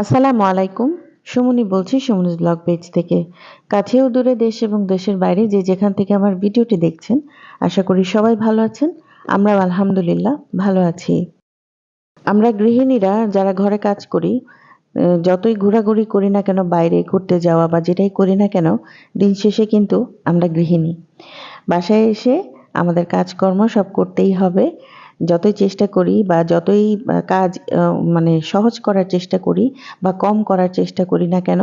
আসসালামু আলাইকুম। সুমনি বলছি সুমনিজ ব্লগ পেজ থেকে। কাছেও দূরে দেশ এবং দেশের বাইরে যে যেখান থেকে আমার ভিডিওটি দেখছেন, আশা করি সবাই ভালো আছেন। আমরা আলহামদুলিল্লাহ ভালো আছি। আমরা গৃহিণীরা যারা ঘরে কাজ করি যতই ঘোরাঘুরি করি না কেন, বাইরে ঘুরতে যাওয়া বা যেটাই করি না কেন, দিন শেষে কিন্তু আমরা গৃহিণী। বাসায় এসে আমাদের কাজকর্ম সব করতেই হবে। যতই চেষ্টা করি বা যতই কাজ মানে সহজ করার চেষ্টা করি বা কম করার চেষ্টা করি না কেন,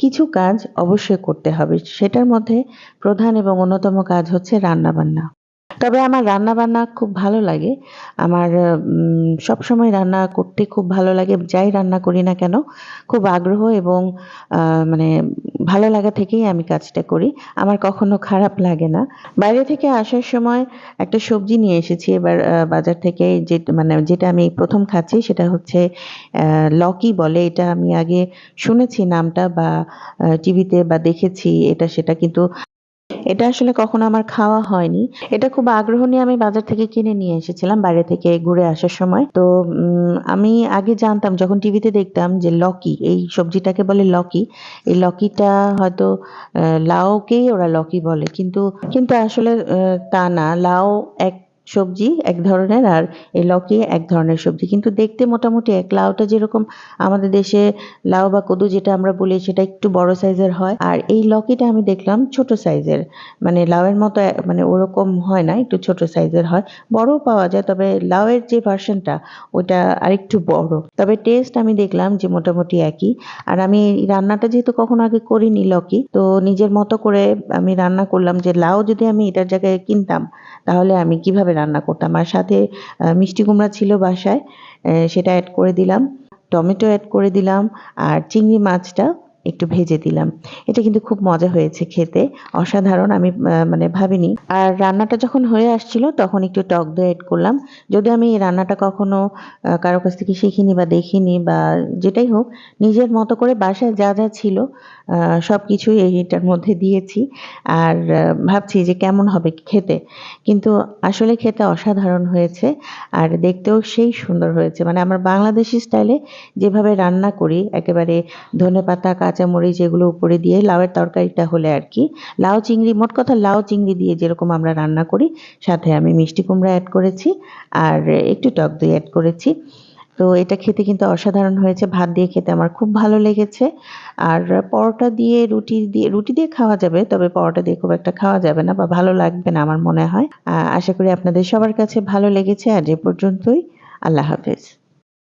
কিছু কাজ অবশ্যই করতে হবে। সেটার মধ্যে প্রধান এবং অন্যতম কাজ হচ্ছে রান্না বান্না তবে আমার রান্না বান্না খুব ভালো লাগে। আমার সব সময় রান্না করতে খুব ভালো লাগে। যাই রান্না করি না কেন, খুব আগ্রহ এবং মানে ভালো লাগা থেকেই আমি কাজটা করি। আমার কখনো খারাপ লাগে না। বাইরে থেকে আসার সময় একটা সবজি নিয়ে এসেছি। এবার বাজার থেকে যে মানে যেটা আমি প্রথম খাচ্ছি সেটা হচ্ছে লকি বলে। এটা আমি আগে শুনেছি নামটা বা টিভিতে বা দেখেছি এটা সেটা। কিন্তু এটা আসলে কখনো আমার খাওয়া হয়নি। এটা খুব আগ্রহ নিয়ে আমি বাজার থেকে কিনে নিয়ে এসেছিলাম বাইরে থেকে ঘুরে আসার সময়। তো আমি আগে জানতাম, যখন টিভিতে দেখতাম যে লকি, এই সবজিটাকে বলে লকি, এই লকিটা হয়তো লাউকেই ওরা লকি বলে। কিন্তু কিন্তু আসলে তা না। লাউ এক সবজি এক ধরনের আর এই লকি এক ধরনের সবজি। কিন্তু দেখতে মোটামুটি এক, লাউটা যেরকম আমাদের দেশে লাউ বা কদু যেটা আমরা বলি সেটা একটু বড় সাইজের হয়। আর এই লকিটা আমি দেখলাম ছোট সাইজের মানে লাউয়ের মতো মানে ওরকম হয় না, একটু ছোট সাইজের হয়। বড়ও পাওয়া যায়, তবে লাউয়ের যে ভার্সনটা ওটা আরেকটু বড়। তবে টেস্ট আমি দেখলাম যে মোটামুটি একই। আর আমি রান্নাটা যেহেতু কখনো আগে করিনি লকি, তো নিজের মতো করে আমি রান্না করলাম যে লাউ যদি আমি এটার জায়গায় কিনতাম, তাহলে আমি কীভাবে রান্না করতাম। আর সাথে মিষ্টি কুমড়া ছিল বাসায় সেটা অ্যাড করে দিলাম, টমেটো অ্যাড করে দিলাম, আর চিংড়ি মাছটা একটু ভেজে দিলাম। এটা কিন্তু খুব মজা হয়েছে খেতে। অসাধারণ, আমি মানে ভাবিনি। আর রান্নাটা যখন হয়ে আসছিল, তখন একটু টক দই অ্যাড করলাম। যদি আমি এই রান্নাটা কখনো কারও কাছ থেকে শিখিনি বা দেখিনি বা যেটাই হোক, নিজের মতো করে বাসায় যা যা ছিল সব কিছুই এইটার মধ্যে দিয়েছি। আর ভাবছি যে কেমন হবে খেতে। কিন্তু আসলে খেতে অসাধারণ হয়েছে, আর দেখতেও সেই সুন্দর হয়েছে। মানে আমার বাংলাদেশি স্টাইলে যেভাবে রান্না করি, একেবারে ধনেপাতা কাঁচামরিচ এগুলো উপরে দিয়ে লাউয়ের তরকারিটা হলে আর কি। লাউ চিংড়ি, মোট কথা লাউ চিংড়ি দিয়ে যেরকম আমরা রান্না করি, সাথে আমি মিষ্টি কুমড়া অ্যাড করেছি আর একটু টক দই অ্যাড করেছি। তো এটা খেতে কিন্তু অসাধারণ হয়েছে, ভাত দিয়ে খেতে আমার খুব ভালো লেগেছে। আর পরোটা দিয়ে, রুটি দিয়ে রুটি দিয়ে খাওয়া যাবে, তবে পরোটা দিয়ে খুব একটা খাওয়া যাবে না বা ভালো লাগবে না আমার মনে হয়। আশা করি আপনাদের সবার কাছে ভালো লেগেছে। আর এ পর্যন্তই। আল্লাহ হাফেজ।